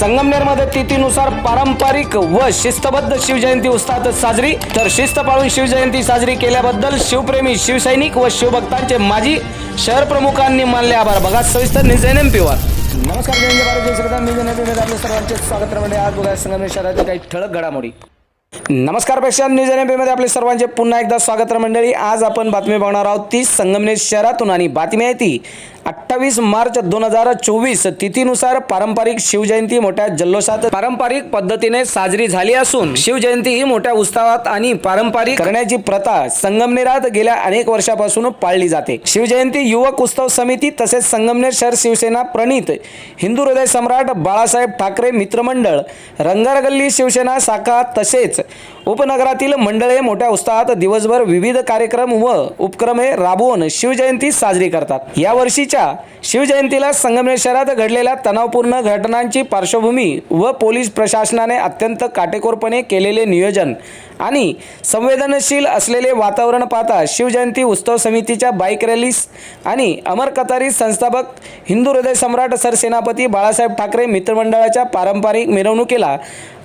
संगमनेरमध्ये तिथीनुसार पारंपरिक व शिस्तबद्ध शिवजयंती उत्साहात साजरी. तर शिस्त पाळून शिवजयंती साजरी केल्याबद्दल शिवप्रेमी शिवसैनिक व शिवभक्तांचे माजी शहर प्रमुखांनी मानले आभार. बघा सविस्तर निजैन एम पीवर नमस्कार जय भारत जय श्रीराम निजैन एम पीमध्ये आपले सर्वांचे स्वागत म्हणजे आज बघा संगमनेर शहरातील काही ठळक घडामोडी. नमस्कार प्रेक्षक न्यूज एनमध्ये आपले सर्वांचे पुन्हा एकदा स्वागत मंडळी. आज आपण बातमी बघणार आहोत ती संगमनेर शहरातून आणि बातमी आहे ती अठ्ठावीस मार्च दोन हजार चोवीस तिथीनुसार पारंपरिक शिवजयंती मोठ्या जल्लोषात पारंपरिक पद्धतीने साजरी झाली असून शिवजयंती ही मोठ्या उत्साहात आणि पारंपरिक करण्याची प्रथा संगमनेरात गेल्या अनेक वर्षापासून पाळली जाते. शिवजयंती युवक उत्सव समिती तसेच संगमनेर शहर शिवसेना प्रणित हिंदू हृदय सम्राट बाळासाहेब ठाकरे मित्रमंडळ रंगारगल्ली शिवसेना शाखा तसेच उपनगरातील मंडळे मोठ्या उत्साहात दिवसभर विविध कार्यक्रम व उपक्रमे राबवून शिवजयंती साजरी करतात. या वर्षीच्या शिवजयंतीला संगमनेर शहरात घडलेल्या तणावपूर्ण घटनांची पार्श्वभूमी व पोलीस प्रशासनाने अत्यंत काटेकोरपणे केलेले नियोजन आणि संवेदनशील असलेले वातावरण पाहता शिवजयंती उत्सव समितीच्या बाईक रॅलीस आणि अमर कतारी संस्थापक हिंदू हृदय सम्राट सरसेनापती बाळासाहेब ठाकरे मित्रमंडळाच्या पारंपरिक मिरवणुकीला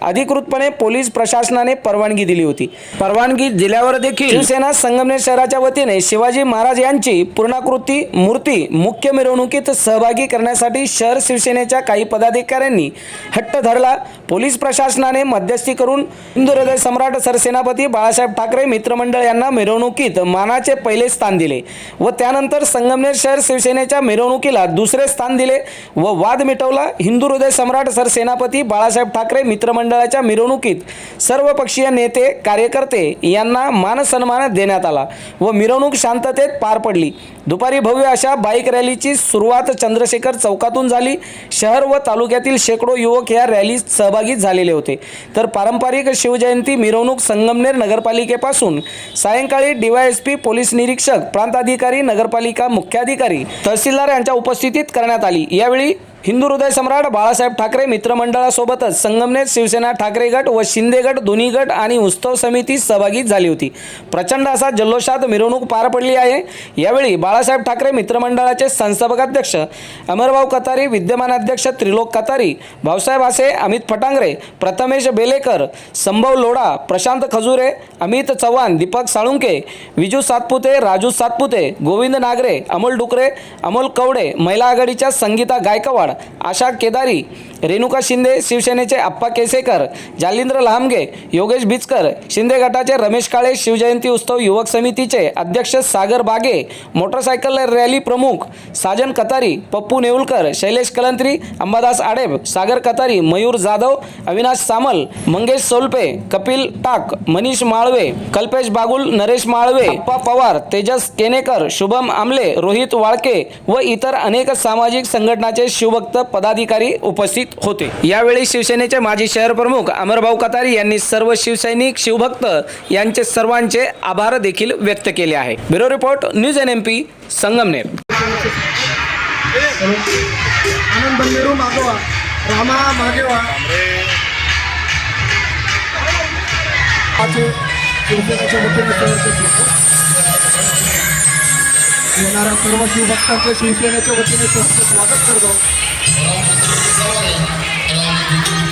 अधिकृतपणे पोलीस प्रशासनाने परवानगी दिली होती. परवानगी दिल्यावर देखील शिवसेना संगमनेर शहराच्या वतीने शिवाजी महाराज यांची पूर्णाकृती मूर्ती मुख्य मिरवणुकीत सहभागी करण्यासाठी शहर शिवसेनेच्या काही पदाधिकाऱ्यांनी हट्ट धरला. पोलीस प्रशासनाने मध्यस्थी करून हिंदू हृदय सम्राट सरसेनापती बाळासाहेब ठाकरे मित्रमंडळ यांना मिरवणुकीत मानाचे पहिले स्थान दिले व त्यानंतर संगमनेर शहर शिवसेनेच्या मिरवणुकीला दुसरे स्थान दिले व वाद मिटवला. हिंदू हृदय सम्राट सरसेनापती बाळासाहेब ठाकरे मित्रमंडळाच्या मिरवणुकीत सर्व पक्षीय नेते कार्यकर्ते यांना मान सन्मान देण्यात आला व मिरवणूक शांततेत पार पडली. दुपारी भव्य अशा बाईक रॅलीची सुरुवात चंद्रशेखर चौकातून झाली. शहर व तालुक्यातील शेकडो युवक या रॅलीत सहभागी झालेले होते. तर पारंपरिक शिवजयंती मिरवणूक संगमनेर नगरपालिकेपासून सायंकाळी डीवायएसपी पोलीस निरीक्षक प्रांताधिकारी नगरपालिका मुख्याधिकारी तहसीलदार यांच्या उपस्थितीत करण्यात आली. यावेळी हिंदू हृदय सम्राट बाळासाहेब ठाकरे मित्रमंडळासोबतच संगमनेर शिवसेना ठाकरे गट व शिंदे गट दोन्ही गट आणि उत्सव समिती सहभागी झाली होती. प्रचंड असा जल्लोषात मिरवणूक पार पडली आहे. यावेळी बाळासाहेब ठाकरे मित्रमंडळाचे संस्थापकाध्यक्ष अमरभाऊ कतारी विद्यमान अध्यक्ष त्रिलोक कतारी भाऊसाहेब आसे अमित फटांगरे प्रथमेश बेलेकर संभव लोढा प्रशांत खजुरे अमित चव्हाण दीपक साळुंके विजू सातपुते राजू सातपुते गोविंद नागरे अमोल डुकरे अमोल कवडे महिला आघाडीच्या संगीता गायकवाड आशा केदारी रेणुका शिंदे शिवसेनेचे आप्पा केसेकर जालिंद्र लहामगे योगेश बिचकर शिंदे गटाचे रमेश काळे शिवजयंती उत्सव युवक समितीचे अध्यक्ष सागर बागे मोटरसायकल रॅली प्रमुख साजन कतारी पप्पू नेऊलकर शैलेश कलंत्री अंबादास आडेब सागर कतारी मयूर जाधव अविनाश सामल मंगेश सोलपे कपिल टाक मनीष माळवे कल्पेश बागुल नरेश माळवे अप्पा पवार तेजस केनेकर शुभम आमले रोहित वाळके व इतर अनेक सामाजिक संघटनाचे शिवभक्त पदाधिकारी उपस्थित होते. यावेळी शिवसेनेचे माजी शहर प्रमुख अमरभाऊ कतारी यांनी सर्व शिवसैनिक शिवभक्त यांचे सर्वांचे आभार देखील व्यक्त केले आहे. Bureau report news N M P Sangamner. Rama मागेवा. येणाऱ्या सर्व शिवभक्तांचे शिवसेनेच्या वतीने स्वागत करतो. I'm gonna do this